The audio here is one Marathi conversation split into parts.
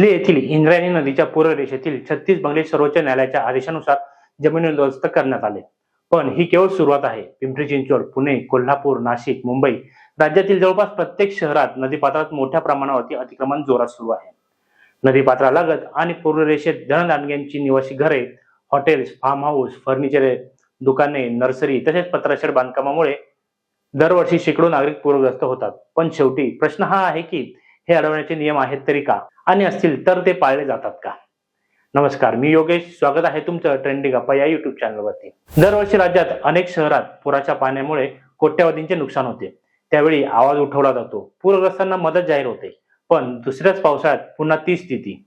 चिखली येथील इंद्रायणी नदीच्या पूर्वरेषेतील छत्तीस बंगले सर्वोच्च न्यायालयाच्या आदेशानुसार जमिनीदोस्त करण्यात आले. पण ही केवळ सुरुवात आहे. पिंपरी चिंचवड पुणे कोल्हापूर नाशिक मुंबई राज्यातील जवळपास प्रत्येक शहरात नदीपात्रात मोठ्या प्रमाणावरती अतिक्रमण जोरात सुरू आहे. नदीपात्रालगत आणि पूर्वरेषेत धनदांडग्यांची निवासी घरे हॉटेल्स फार्म हाऊस फर्निचर दुकाने नर्सरी तसेच पत्राशेड बांधकामामुळे दरवर्षी शेकडो नागरिक पूरग्रस्त होतात. पण शेवटी प्रश्न हा आहे की हे अडवण्याचे नियम आहेत तरी का? आणि असतील तर ते पाळले जातात का? नमस्कार मी योगेश. स्वागत आहे तुमचं ट्रेंडिंग गप्पा या युट्यूब चॅनलवरती दरवर्षी राज्यात अनेक शहरात पुराच्या पाण्यामुळे कोट्यावधींचे नुकसान होते. त्यावेळी आवाज उठवला जातो. पूरग्रस्तांना मदत जाहीर होते. पण दुसऱ्याच पावसाळ्यात पुन्हा ती स्थिती.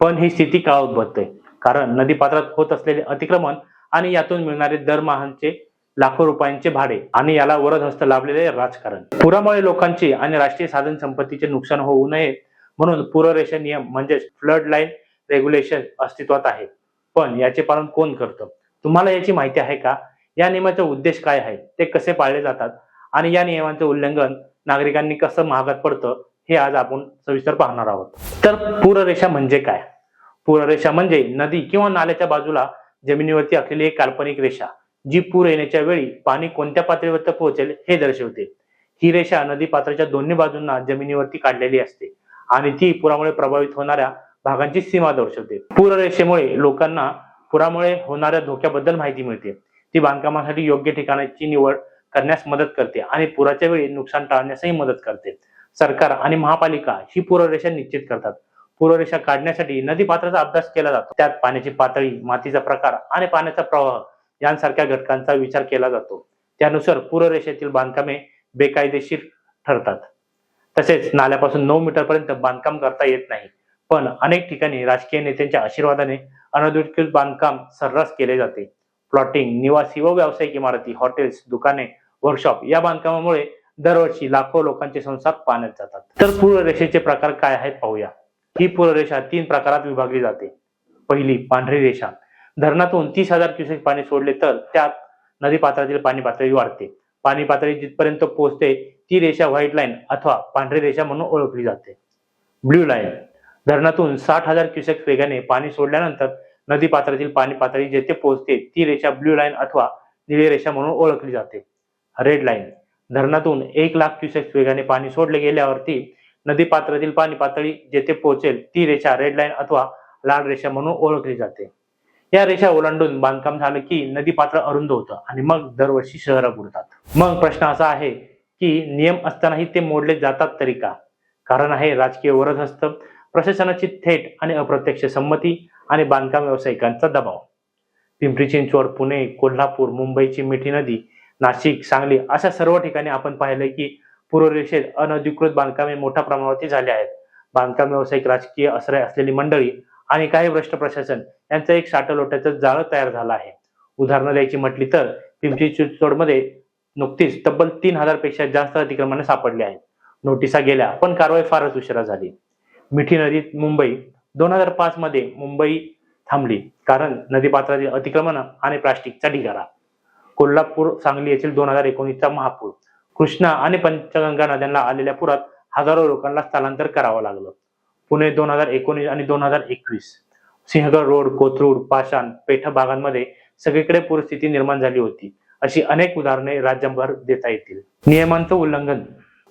पण ही स्थिती का उद्भवते कारण नदीपात्रात होत असलेले अतिक्रमण आणि यातून मिळणारे दरमहाचे लाखो रुपयांचे भाडे आणि याला वरद हस्त लाभलेले राजकारण. पुरामुळे लोकांची आणि राष्ट्रीय साधन संपत्तीचे नुकसान होऊ नये म्हणून पूररेषा नियम म्हणजेच फ्लड लाईन रेग्युलेशन अस्तित्वात आहे. पण याचे पालन कोण करतं? तुम्हाला याची माहिती आहे का? या नियमाचा उद्देश काय आहे? ते कसे पाळले जातात? आणि या नियमांचे उल्लंघन नागरिकांनी कसं महागात पडतं? हे आज आपण सविस्तर पाहणार आहोत. तर पूररेषा म्हणजे काय? पूररेषा म्हणजे नदी किंवा नाल्याच्या बाजूला जमिनीवरती असलेली एक काल्पनिक रेषा. जी पूर येण्याच्या वेळी पाणी कोणत्या पातळीवर पोहोचेल हे दर्शवते. ही रेषा नदी पात्राच्या दोन्ही बाजूंना जमिनीवरती काढलेली असते आणि ती पुरामुळे प्रभावित होणाऱ्या भागांची सीमा दर्शवते. पूररेषेमुळे लोकांना पुरामुळे होणाऱ्या धोक्याबद्दल माहिती मिळते. ती बांधकामासाठी योग्य ठिकाणाची निवड करण्यास मदत करते आणि पुराच्या वेळी नुकसान टाळण्यासही मदत करते. सरकार आणि महापालिका ही पूररेषा निश्चित करतात. पूररेषा काढण्यासाठी नदी पात्राचा अभ्यास केला जातो. त्यात पाण्याची पातळी मातीचा प्रकार आणि पाण्याचा प्रवाह यांसारख्या घटकांचा विचार केला जातो. त्यानुसार पूररेषेतील बांधकामे बेकायदेशीर ठरतात. तसेच नाल्यापासून नऊ मीटर पर्यंत बांधकाम करता येत नाही. पण अनेक ठिकाणी राजकीय नेत्यांच्या आशीर्वादाने अनधिकृत बांधकाम सर्रास केले जाते. प्लॉटिंग निवासी व व्यावसायिक इमारती हॉटेल्स दुकाने वर्कशॉप या बांधकामामुळे दरवर्षी लाखो लोकांचे संसार पाण्यात जातात. तर पूररेषेचे प्रकार काय आहेत पाहूया. ही पूररेषा तीन प्रकारात विभागली जाते. पहिली पांढरी रेषा. धरणातून तीस हजार क्युसेक पाणी सोडले तर त्यात नदी पात्रातील पाणी पातळी वाढते. पाणी पातळी जिथपर्यंत पोहोचते ती रेषा व्हाईट लाईन अथवा पांढरी रेषा म्हणून ओळखली जाते. ब्ल्यू लाईन धरणातून साठ हजार क्युसेक वेगाने पाणी सोडल्यानंतर नदी पात्रातील पाणी पातळी जेथे पोहोचते ती रेषा ब्ल्यू लाईन अथवा निळी रेषा म्हणून ओळखली जाते. रेड लाईन धरणातून एक लाख क्युसेक वेगाने पाणी सोडले गेल्यावरती नदी पात्रातील पाणी पातळी जेथे पोहोचेल ती रेषा रेड लाईन अथवा लाल रेषा म्हणून ओळखली जाते. या रेषा ओलांडून बांधकाम झालं की नदी पात्र अरुंद होतं आणि मग दरवर्षी शहरं बुडतात. मग प्रश्न असा आहे की नियम असतानाही ते मोडले जातात तरी का? कारण आहे राजकीय वरदहस्त प्रशासनाची थेट आणि अप्रत्यक्ष संमती आणि बांधकाम व्यावसायिकांचा दबाव. पिंपरी चिंचवड पुणे कोल्हापूर मुंबईची मिठी नदी नाशिक सांगली अशा सर्व ठिकाणी आपण पाहिलंय की पूर्वरेषेत अनधिकृत बांधकामे मोठ्या प्रमाणावरती झाले आहेत. बांधकाम व्यावसायिक राजकीय आश्रय असलेली मंडळी आणि काही भ्रष्ट प्रशासन यांचं एक साठलोट्याचं जाळं तयार झालं आहे. उदाहरणं द्यायची म्हटली तर पिंपरी चिंचवडमध्ये नुकतीच तब्बल तीन हजारपेक्षा जास्त अतिक्रमणे सापडली आहेत. नोटिसा गेल्या पण कारवाई फारच उशिरा झाली. मिठी नदीत मुंबई दोन हजार पाच मध्ये मुंबई थांबली कारण नदीपात्रातील अतिक्रमण आणि प्लास्टिकचा ढिगारा. कोल्हापूर सांगली येथील दोन हजार एकोणीसचा महापूर कृष्णा आणि पंचगंगा नद्यांना आलेल्या पुरात हजारो लोकांना स्थलांतर करावं लागलं. पुणे दोन हजार एकोणीस आणि दोन हजार एकवीस. सिंहगड रोड कोथरूड पाषाण पेठ भागांमध्ये सगळीकडे पूरस्थिती निर्माण झाली होती. अशी अनेक उदाहरणे राज्यभर देता येतील. नियमांचं उल्लंघन.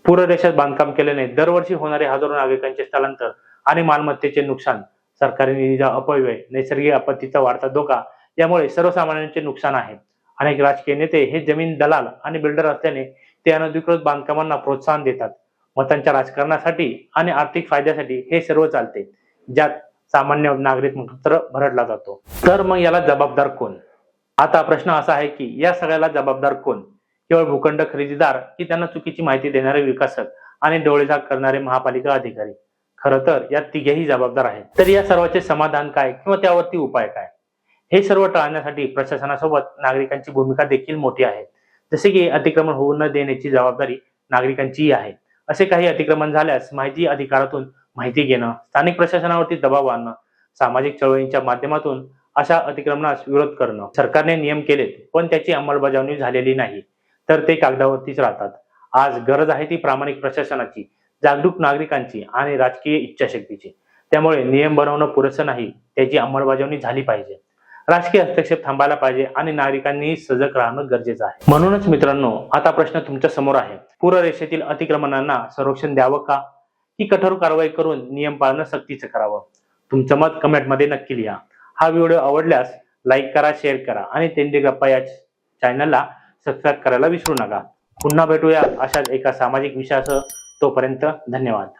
पूररेषात बांधकाम केल्याने दरवर्षी होणारे हजारो नागरिकांचे स्थलांतर आणि मालमत्तेचे नुकसान सरकारी निधीचा अपव्यय नैसर्गिक आपत्तीचा वाढता धोका यामुळे सर्वसामान्यांचे नुकसान आहे. अनेक राजकीय नेते हे जमीन दलाल आणि बिल्डर असल्याने ते अनधिकृत बांधकामांना प्रोत्साहन देतात. मतांच्या राजकारणासाठी आणि आर्थिक फायद्यासाठी हे सर्व चालते ज्यात सामान्य नागरिक मात्र भरडला जातो. तर मग याला जबाबदार कोण? आता प्रश्न असा आहे की या सगळ्याला जबाबदार कोण? केवळ भूखंड खरेदीदार की त्यांना चुकीची माहिती देणारे विकासक आणि डोळेझाक करणारे महापालिका अधिकारी? खरं तर या तिघेही जबाबदार आहेत. तर या सर्वांचे समाधान काय किंवा त्यावरती उपाय काय? हे सर्व टाळण्यासाठी प्रशासनासोबत नागरिकांची भूमिका देखील मोठी आहे. जसे की अतिक्रमण होऊ न देण्याची जबाबदारी नागरिकांचीही आहे. असे काही अतिक्रमण झाल्यास माहिती अधिकारातून माहिती घेणं स्थानिक प्रशासनावरती दबाव आणणं सामाजिक चळवळींच्या माध्यमातून अशा अतिक्रमणास विरोध करणं. सरकारने नियम केलेत पण त्याची अंमलबजावणी झालेली नाही. तर ते कागदावरतीच राहतात. आज गरज आहे ती प्रामाणिक प्रशासनाची जागरूक नागरिकांची आणि राजकीय इच्छाशक्तीची. त्यामुळे नियम बनवणं पुरेसं नाही त्याची अंमलबजावणी झाली पाहिजे. राजकीय हस्तक्षेप थांबायला पाहिजे आणि नागरिकांनी सजग राहणं गरजेचं आहे. म्हणूनच मित्रांनो आता प्रश्न तुमच्यासमोर आहे. पूररेषेतील अतिक्रमणांना संरक्षण द्यावं का? की कठोर कारवाई करून नियम पाळणं सक्तीचं करावं? तुमचं मत कमेंटमध्ये नक्की लिहा. हा व्हिडिओ आवडल्यास लाईक करा शेअर करा आणि तेंडी गप्पा या चॅनलला सबस्क्राईब करायला विसरू नका. पुन्हा भेटूया अशाच एका सामाजिक विषयासह. तोपर्यंत धन्यवाद.